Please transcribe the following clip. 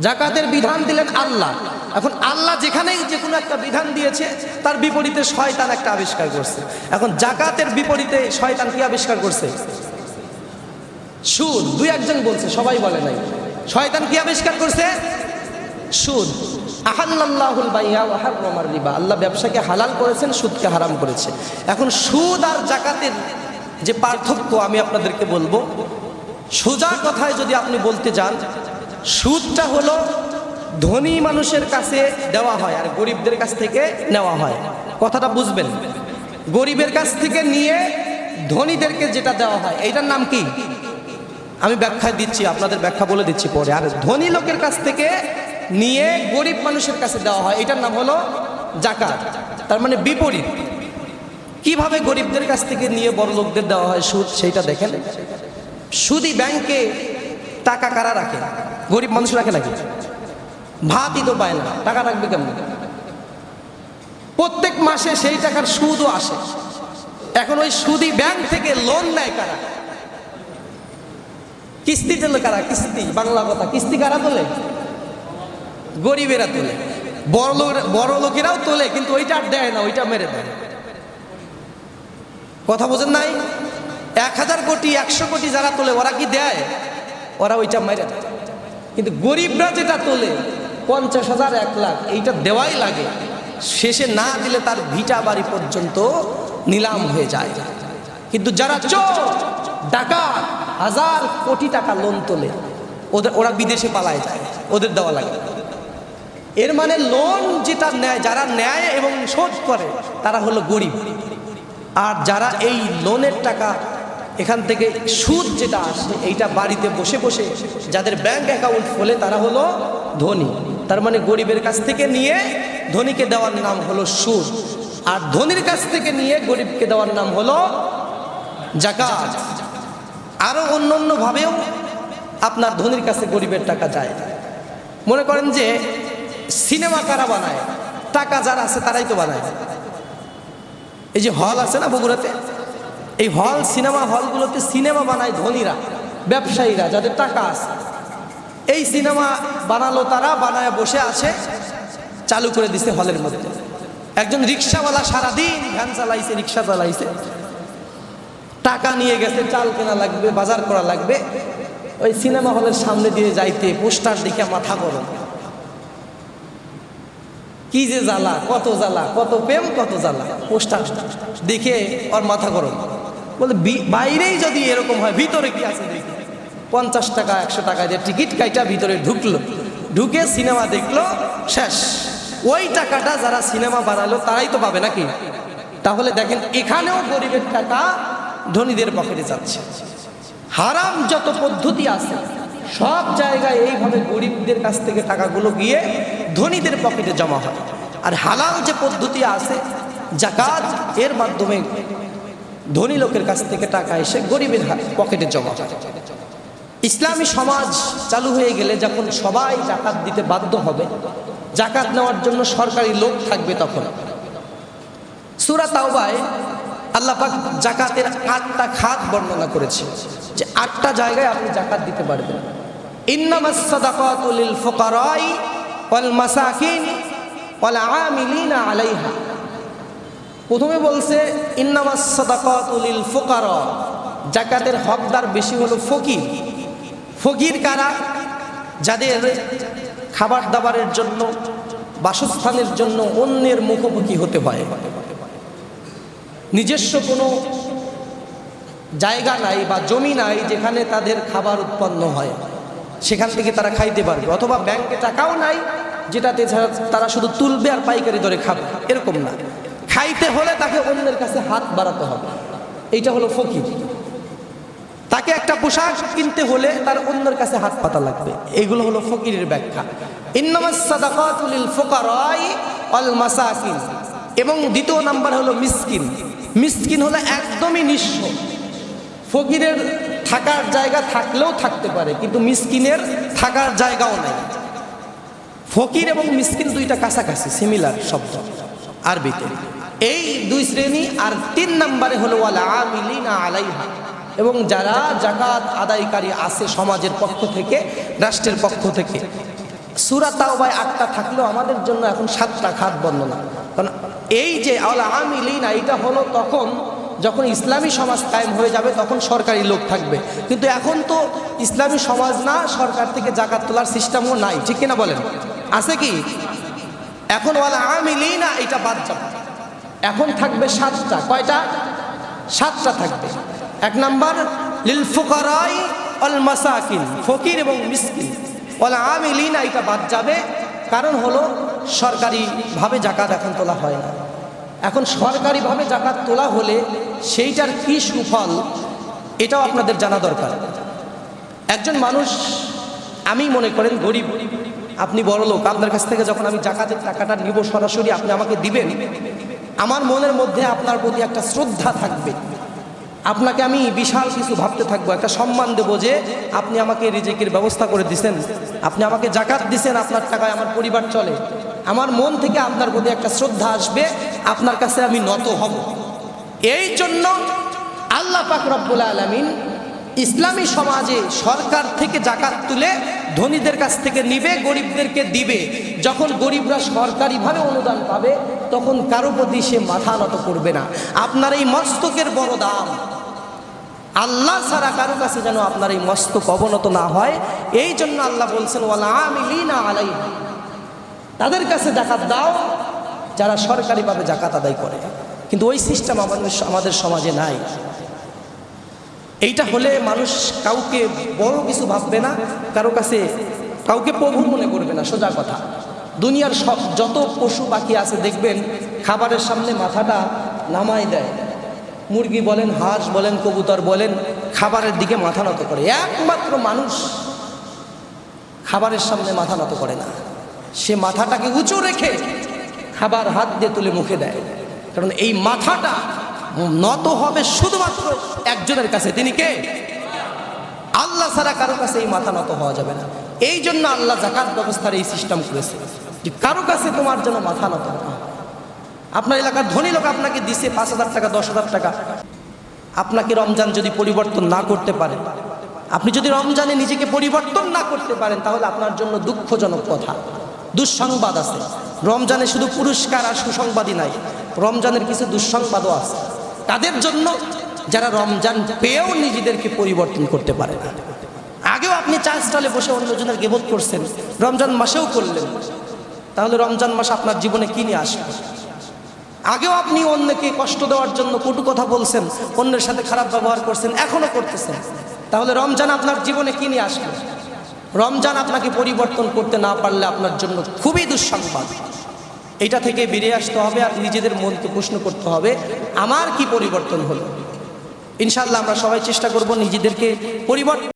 জাকাতের বিধান দিলেন আল্লাহ। এখন আল্লাহ যেখানেই যে কোনো একটা বিধান দিয়েছে, তার বিপরীতে শয়তান একটা আবিষ্কার করছে। এখন জাকাতের বিপরীতে শয়তান কি আবিষ্কার করছে? সুদ। দুই একজন বলছে, সবাই বলে নাই। শয়তান কি আবিষ্কার করছে? সুদ। আহাল্লাহুল বাইয়া ওয়া হাররামার রিবা। আল্লাহ ব্যবসাকে হালাল করেছেন, সুদকে হারাম করেছে। এখন সুদ আর জাকাতের যে পার্থক্য আমি আপনাদেরকে বলব, সোজা কথায় যদি আপনি বলতে যান সুদটা হলো ধনী মানুষের কাছে দেওয়া হয় আর গরিবদের কাছ থেকে নেওয়া হয়। কথাটা বুঝবেন? গরিবের কাছ থেকে নিয়ে ধনীদেরকে যেটা দেওয়া হয়, এইটার নাম কি? আমি ব্যাখ্যা দিচ্ছি, আপনাদের ব্যাখ্যা বলে দিচ্ছি পরে। আর ধনী লোকের কাছ থেকে নিয়ে গরিব মানুষের কাছে দেওয়া হয় এটার নাম হলো জাকাত। তার মানে বিপরীত। কীভাবে গরিবদের কাছ থেকে নিয়ে বড় লোকদের দেওয়া হয় সুদ, সেইটা দেখেন। সুদি ব্যাংকে টাকা কারা রাখে? গরিব মানুষ রাখে নাকি? ভাতই তো পায় না। টাকা রাখবে কেমন? প্রত্যেক মাসে সেই টাকার সুদও আসে। এখন ওই সুদি ব্যাংক থেকে লোন নেয় কারা? কিস্তি তোলে কারা? কিস্তি, বাংলা কথা। কিস্তি কারা তোলে? গরিবেরা তোলে। বড় লোক, বড় লোকেরাও তোলে, কিন্তু ওইটা আর দেয় না, ওইটা মেরে দেয়। কথা বোঝেন নাই? এক হাজার কোটি, একশো কোটি যারা তোলে, ওরা কি দেয়? ওরা ওইটা মেরে দেয়। কিন্তু গরিবরা যেটা তোলে, পঞ্চাশ হাজার, এক লাখ, এইটা দেওয়াই লাগে। শেষে না দিলে তার ভিটা বাড়ি পর্যন্ত নিলাম হয়ে যায়। কিন্তু যারা চোর, ডাকাত, হাজার কোটি টাকা লোন তোলে, ওদের, ওরা বিদেশে পালায় যায়, ওদের দেওয়া লাগে। এর মানে লোন যেটা নেয়, যারা নেয় এবং শোধ করে, তারা হলো গরিব। আর যারা এই লোনের টাকা এখান থেকে সুদ যেটা আসে, এইটা বাড়িতে বসে বসে যাদের ব্যাংক অ্যাকাউন্ট খোলে তারা হলো ধনী। তার মানে গরিবের কাছ থেকে নিয়ে ধনীকে দেওয়ার নাম হলো সুদ। আর ধনীর কাছ থেকে নিয়ে গরিবকে দেওয়ার নাম হলো জাকাত। আরও অন্য অন্যভাবেও আপনার ধনীর কাছে গরিবের টাকা যায়। মনে করেন যে সিনেমা কারা বানায়? টাকা যারা আছে তারাই তো বানায়। এই যে হল আছে না বগুড়াতে? এই হল, সিনেমা হলগুলোতে সিনেমা বানায় ধনীরা, ব্যবসায়ীরা যাদের টাকা আছে। এই সিনেমা বানালো তারা, বানায় বসে আছে, চালু করে দিছে হলের মধ্যে। একজন রিক্সাওয়ালা সারাদিন ভ্যান চালাইছে, রিক্সা চালাইছে। টাকা নিয়ে গেছে, চাল কেনা লাগবে, বাজার করা লাগবে। ওই সিনেমা হলের সামনে দিয়ে যাইতে, পোস্টার দেখে মাথা গরম। কি যে জ্বালা, কত জ্বালা, কত প্রেম, কত জ্বালা। পোস্টার দেখে ওর মাথা গরম। বলে বাইরেই যদি এরকম হয়, ভিতরে কি আছে পঞ্চাশ টাকা, একশো টাকা দিয়ে টিকিট কাইটা ভিতরে ঢুকলো। ঢুকে সিনেমা দেখল, শেষ। ওই টাকাটা যারা সিনেমা বানালো, তারাই তো পাবে নাকি? তাহলে দেখেন, এখানেও গরিবের টাকা ধনীদের পকেটে যাচ্ছে। হারাম যত পদ্ধতি আছে, সব জায়গায় এইভাবে গরিবদের কাছ থেকে টাকাগুলো গিয়ে ধনীদের পকেটে জমা হয়। আর হালাল যে পদ্ধতি আছে, জাকাত এর মাধ্যমে ধনী লোকের কাছ থেকে টাকা এসে গরিবের পকেটে জমা ইসলামী সমাজ চালু হয়ে গেলে যখন সবাই জাকাত দিতে বাধ্য হবে, জাকাত নেওয়ার জন্য সরকারি লোক থাকবে তখন। সুরা তাওবায় আল্লাহ পাক জাকাতের আটটা খাত বর্ণনা করেছে যে আটটা জায়গায় আপনি জাকাত দিতে পারবেন। ইন্নামাস সাদাকাতু লিল ফুকারাই ওয়াল মাসাকিন ওয়াল আমিলিনা আলাইহা। প্রথমে বলছে, ইন্নামাস সাদাকাতু লিল ফুকারা জাকাতের হকদার বেশি হলো ফকির। ফকির কারা? যাদের খাবার দাবারের জন্য, বাসস্থানের জন্য অন্যের মুখোমুখি হতে হয়। নিজস্ব কোনো জায়গা নাই বা জমি নাই যেখানে তাদের খাবার উৎপন্ন হয়। সেখান থেকে তারা খাইতে পারবে। অথবা ব্যাংকে টাকাও নাই যেটাতে তারা শুধু তুলবে আর পাইকারি দরে খাবে। এরকম না। খাইতে হলে তাকে অন্যের কাছে হাত বাড়াতে হবে। এইটা হলো ফকির। তাকে একটা পোশাক কিনতে হলে তার অন্যের কাছে হাত পাতা লাগবে। এইগুলো হলো ফকিরের ব্যাখ্যা। এবং দ্বিতীয় নাম্বার হলো মিসকিন। মিসকিন হলো একদমই নিঃস্ব। ফকিরের থাকার জায়গা থাকলেও থাকতে পারে, কিন্তু মিসকিনের থাকার জায়গাও নাই। ফকির এবং মিসকিন দুইটা কাছাকাছি সিমিলার শব্দ। আরবিতে। এই দুই শ্রেণি আর তিন নম্বরে হলো ওয়ালা আমিলিনা আলাইহা। এবং যারা জাকাত আদায়কারী আছে সমাজের পক্ষ থেকে, রাষ্ট্রের পক্ষ থেকে। সুরা তাও ভাই আটটা থাকলেও আমাদের জন্য এখন সাতটা খাত বর্ণনা। কারণ এই যে আওলা আমিলিনা এটা হলো তখন যখন ইসলামী সমাজ কায়েম হয়ে যাবে, তখন সরকারি লোক থাকবে। কিন্তু এখন তো ইসলামী সমাজ না, সরকার থেকে জাকাত তোলার সিস্টেমও নাই। ঠিক কিনা বলেন? আছে কি? এখন ওয়ালা আমিলিনা এটা বাদ যাবে এখন থাকবে সাতটা। কয়টা? সাতটা থাকবে। এক নাম্বার, লিল ফুকারাই অল মাসাকিন, ফকির এবং মিসকিন। ওয়ালা আমিলিনা, এটা বাদ যাবে। কারণ হলো, সরকারিভাবে জাকাত এখন তোলা হয় না। এখন সরকারিভাবে জাকাত তোলা হলে সেইটার কি সুফল, এটাও আপনাদের জানা দরকার। একজন মানুষ, আমি মনে করেন গরিব, আপনি বড় লোক আপনার কাছ থেকে যখন আমি জাকাতের টাকাটা নিব সরাসরি, আপনি আমাকে দিবেন আমার মনের মধ্যে আপনার প্রতি একটা শ্রদ্ধা থাকবে। আপনাকে আমি বিশাল কিছু ভাবতে থাকব, একটা সম্মান দেবো যে আপনি আমাকে রিজেকের ব্যবস্থা করে দিছেন, আপনি আমাকে জাকাত দিছেন, আপনার টাকায় আমার পরিবার চলে। আমার মন থেকে আপনার প্রতি একটা শ্রদ্ধা আসবে, আপনার কাছে আমি নত হব। এই জন্য আল্লাহ পাক রব্বুল আলমিন ইসলামী সমাজে সরকার থেকে জাকাত তুলে ধনীদের কাছ থেকে নিবে, গরিবদেরকে দিবে। যখন গরিবরা সরকারিভাবে অনুদান পাবে, তখন কারও প্রতি সে মাথা নত করবে না। আপনার এই মস্তকের বড় দাম। আল্লাহ ছাড়া কারও কাছে যেন আপনার এই মস্তক অবনত না হয়, এই জন্য আল্লাহ বলছেন, ওয়ালা আমিলিনা আলাই তাদের কাছে জাকাত দাও, যারা সরকারিভাবে জাকাত আদায় করে। কিন্তু ওই সিস্টেম আমাদের আমাদের সমাজে নাই। এইটা হলে মানুষ কাউকে বড় কিছু ভাববে না, কারও কাছে কাউকে প্রভু মনে করবে না, সোজা কথা। দুনিয়ার সব, যত পশু পাখি আছে দেখবেন, খাবারের সামনে মাথাটা নামাই দেয়। মুরগি বলেন, হাঁস বলেন, কবুতর বলেন, খাবারের দিকে মাথা নত করে। একমাত্র মানুষ খাবারের সামনে মাথা নত করে না। সে মাথাটাকে উঁচু রেখে খাবার হাত দিয়ে তুলে মুখে দেয়। কারণ এই মাথাটা নত হবে শুধুমাত্র একজনের কাছে। তিনি কে? আল্লাহ ছাড়া কারও কাছে এই মাথা নত হওয়া যাবে না। এই জন্য আল্লাহ জাকাত ব্যবস্থার এই সিস্টেম করেছে যে কারও কাছে তোমার জন্য মাথা নত আপনার এলাকার ধনী লোক আপনাকে দিছে পাঁচ হাজার টাকা, দশ হাজার টাকা। আপনাকে রমজান যদি পরিবর্তন না করতে পারেন আপনি যদি রমজানে নিজেকে পরিবর্তন না করতে পারেন, তাহলে আপনার জন্য দুঃখজনক কথা। দুঃসংবাদ আছে। রমজানে শুধু পুরস্কার আর সুসংবাদই নাই, রমজানের কিছু দুঃসংবাদও আছে। তাদের জন্য যারা রমজান পেয়েও নিজেদেরকে পরিবর্তন করতে পারে না। আগেও আপনি চা স্টলে বসে অন্যজনের গেবোধ করছেন, রমজান মাসেও করলেন। তাহলে রমজান মাস আপনার জীবনে কি নিয়ে আসবে? আগেও আপনি অন্যকে কষ্ট দেওয়ার জন্য কটু কথা বলছেন, অন্যের সাথে খারাপ ব্যবহার করছেন, এখনও করতেছেন। তাহলে রমজান আপনার জীবনে কি নিয়ে আসবে? রমজান আপনাকে পরিবর্তন করতে না পারলে আপনার জন্য খুবই দুঃসংবাদ। এটা থেকে বেরিয়ে আসতে হবে আর নিজেদের মনকে প্রশ্ন করতে হবে, আমার কি পরিবর্তন হলো? ইনশাল্লাহ আমরা সবাই চেষ্টা করব নিজেদেরকে পরিবর্তন